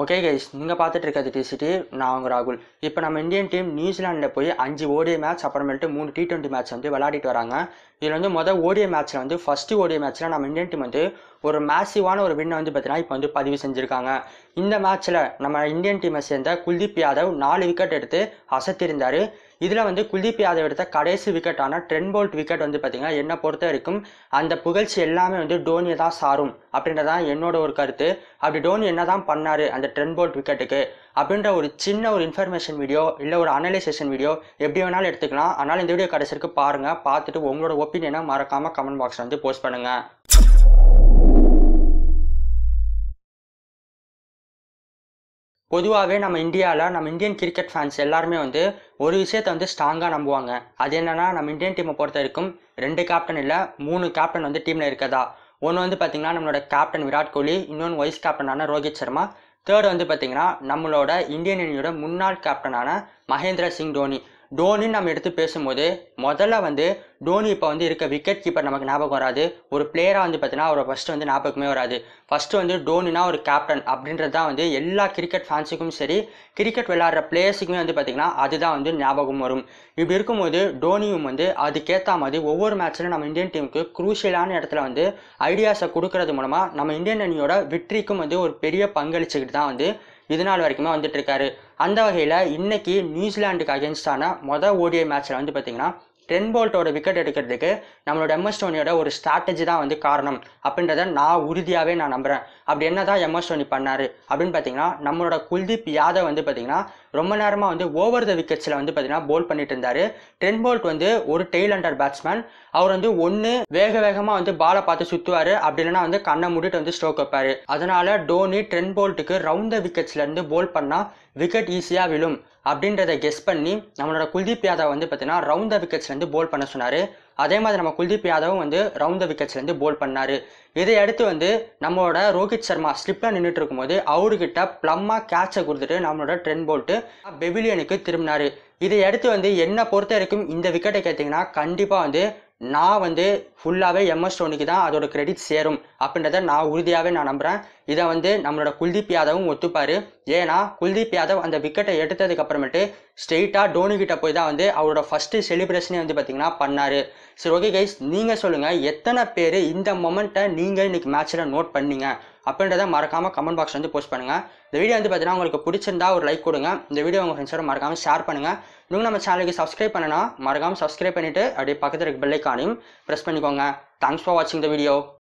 Okay guys நீங்கள் பார்த்துட்டு இருக்கிறது டிசிடி நான் உங்கள் ராகுல். இப்போ நம்ம இந்தியன் டீம் நியூசிலாண்டில் போய் அஞ்சு ஓடிஐ மேட்ச் அப்புறமேட்டு மூணு டி டுவெண்ட்டி மேட்ச் வந்து விளையாடிட்டு வராங்க. இதில் வந்து மொதல் ஓடிய மேட்ச்சில் வந்து ஃபஸ்ட்டு ஓடிய மேட்ச்சில் நம்ம இந்தியன் டீம் வந்து ஒரு மேசிவான ஒரு வின்னை வந்து பார்த்தீங்கன்னா இப்போ வந்து பதிவு செஞ்சுருக்காங்க. இந்த மேட்ச்சில் நம்ம இந்தியன் டீமை சேர்ந்த குல்தீப் யாதவ் நாலு விக்கெட் எடுத்து அசத்திருந்தார். இதில் வந்து குல்தீப் யாதவ் எடுத்த கடைசி விக்கெட்டான ட்ரென் போல்ட் விக்கெட் வந்து பார்த்தீங்கன்னா என்னை பொறுத்த வரைக்கும் அந்த புகழ்ச்சி எல்லாமே வந்து டோனியை தான் சாரும் அப்படின்றதான் என்னோட ஒரு கருத்து. அப்படி டோனி என்ன தான் பண்ணார் அந்த ட்ரென் போல்ட் விக்கெட்டுக்கு அப்படின்ற ஒரு சின்ன ஒரு இன்ஃபர்மேஷன் வீடியோ இல்லை ஒரு அனலைசேஷன் வீடியோ எப்படி வேணாலும் எடுத்துக்கலாம். அதனால் இந்த வீடியோ கடைசிக்கு பாருங்கள் பார்த்துட்டு உங்களோட ஒப்பீனியனை மறக்காமல் கமெண்ட் பாக்ஸில் வந்து போஸ்ட் பண்ணுங்கள் பொதுவாகவே நம்ம இந்தியாவில் நம்ம இந்தியன் கிரிக்கெட் ஃபேன்ஸ் எல்லாருமே வந்து ஒரு விஷயத்த வந்து ஸ்ட்ராங்காக நம்புவாங்க. அது என்னென்னா நம்ம இந்தியன் டீமை பொறுத்த வரைக்கும் ரெண்டு கேப்டன் இல்லை மூணு கேப்டன் வந்து டீமில் இருக்கதா? ஒன்று வந்து பார்த்திங்கன்னா நம்மளோட கேப்டன் விராட் கோலி இன்னொன்று வைஸ் கேப்டனான ரோஹித் சர்மா. தேர்ட் வந்து பார்த்திங்கன்னா நம்மளோட இந்தியன் அணியோட முன்னாள் கேப்டனான மகேந்திர சிங் தோனி. டோனின்னு நம்ம எடுத்து பேசும்போது முதல்ல வந்து டோனி இப்போ வந்து இருக்க விக்கெட் கீப்பர் நமக்கு ஞாபகம் வராது. ஒரு பிளேயராக வந்து பார்த்தீங்கன்னா அவரை ஃபஸ்ட்டு வந்து ஞாபகமே வராது. ஃபஸ்ட்டு வந்து டோனினா ஒரு கேப்டன் அப்படின்றது தான் வந்து எல்லா கிரிக்கெட் ஃபேன்ஸுக்கும் சரி கிரிக்கெட் விளையாடுற பிளேயர்ஸுக்குமே வந்து பார்த்திங்கன்னா அதுதான் வந்து ஞாபகம் வரும். இப்படி இருக்கும்போது டோனியும் வந்து அதுக்கேற்ற மாதிரி ஒவ்வொரு மேட்ச்லையும் நம்ம இந்தியன் டீமுக்கு குரூஷியலான இடத்துல வந்து ஐடியாஸை கொடுக்கறது மூலமாக நம்ம இந்தியன் அணியோட வெற்றிக்கும் வந்து ஒரு பெரிய பங்களிச்சுக்கிட்டு தான் வந்து இது நாள் வரைக்குமே வந்துட்டு இருக்காரு. அந்த வகையில் இன்னைக்கு நியூசிலாண்டுக்கு அகேன்ஸ்டான மொதல் ஓடிஐ மேட்ச்சில் வந்து பார்த்தீங்கன்னா டென் போல்ட்டோட விக்கெட் எடுக்கிறதுக்கு நம்மளோட எம்எஸ் டோனியோட ஒரு ஸ்ட்ராட்டஜி தான் வந்து காரணம். அப்படின்றத நான் உறுதியாகவே நான் நம்புகிறேன் அப்படி என்ன தான் எம்எஸ் டோனி பண்ணார் அப்படின்னு பார்த்தீங்கன்னா நம்மளோட குல்தீப் யாதவ் வந்து பார்த்தீங்கன்னா ரொம்ப நேரமாக வந்து ஓவர் த விக்கெட்ஸில் வந்து பார்த்தீங்கன்னா போல் பண்ணிட்டு இருந்தார். டென் போல்ட் வந்து ஒரு டெய்ல் அண்டர் பேட்ஸ்மேன் அவர் வந்து ஒன்று வேக வேகமாக வந்து பாலை பார்த்து சுற்றுவார் அப்படி இல்லைன்னா வந்து கண்ணை மூடிட்டு வந்து ஸ்ட்ரோக் வைப்பார். அதனால் டோனி ட்ரென் போல்ட்டுக்கு ரவுண்ட் த விக்கெட்ஸ்லேருந்து போல் பண்ணால் விக்கெட் ஈஸியாக விழும். அப்படின்றத கெஸ் பண்ணி நம்மளோட குல்தீப் யாதவ் வந்து பார்த்தீங்கன்னா ரவுண்ட் த விக்கெட்ஸ்லேருந்து போல் பண்ண சொன்னார். அதே மாதிரி நம்ம குல்தீப் யாதவும் வந்து ரவுண்ட் த விக்கெட்ஸ்லேருந்து போல் பண்ணார். இதை அடுத்து வந்து நம்மளோட ரோஹித் சர்மா ஸ்லிப்பில் நின்றுட்டு இருக்கும்போது அவர்கிட்ட ப்ளம்மாக கேட்சை கொடுத்துட்டு நம்மளோட ட்ரென் போல்ட்டு பெவிலியனுக்கு திரும்பினார். இதை அடுத்து வந்து என்னை பொறுத்த வரைக்கும் இந்த விக்கெட்டை கேட்டிங்கன்னா கண்டிப்பாக வந்து நான் வந்து ஃபுல்லாகவே எம்எஸ் டோனிக்கு தான் அதோட கிரெடிட் சேரும் அப்படின்றத நான் உறுதியாகவே நான் நம்புகிறேன் இதை வந்து நம்மளோட குல்தீப் யாதவும் ஒத்துப்பார். ஏன்னா குல்தீப் யாதவ் அந்த விக்கெட்டை எடுத்ததுக்கு அப்புறமேட்டு ஸ்ட்ரெயிட்டாக டோனிகிட்ட போய் தான் வந்து அவரோட ஃபஸ்ட்டு செலிப்ரேஷனே வந்து பார்த்திங்கன்னா பண்ணார். சரி ஓகே கைஸ் நீங்கள் சொல்லுங்கள் எத்தனை பேர் இந்த மொமெண்ட்டை நீங்கள் இன்றைக்கி மேட்ச்சில் நோட் பண்ணீங்க? அப்படின்றத மறக்காமல் கமெண்ட் பாக்ஸ் வந்து போஸ்ட் பண்ணுங்கள் இந்த வீடியோ வந்து பார்த்தீங்கன்னா உங்களுக்கு பிடிச்சிருந்தா ஒரு லைக் கொடுங்க. இந்த வீடியோ உங்கள் ஃப்ரெண்ட்ஸோட மறக்காமல் ஷேர் பண்ணுங்கள் இன்னும் நம்ம சேனலுக்கு சப்ஸ்கிரைப் பண்ணனா மறக்காமல் சப்ஸ்கிரைப் பண்ணிவிட்டு அப்படியே பக்கத்தில் இருக்க பெல்லைக்கானையும் ப்ரெஸ் பண்ணிக்கோங்க. தேங்க்ஸ் ஃபார் வாட்சிங் த வீடியோ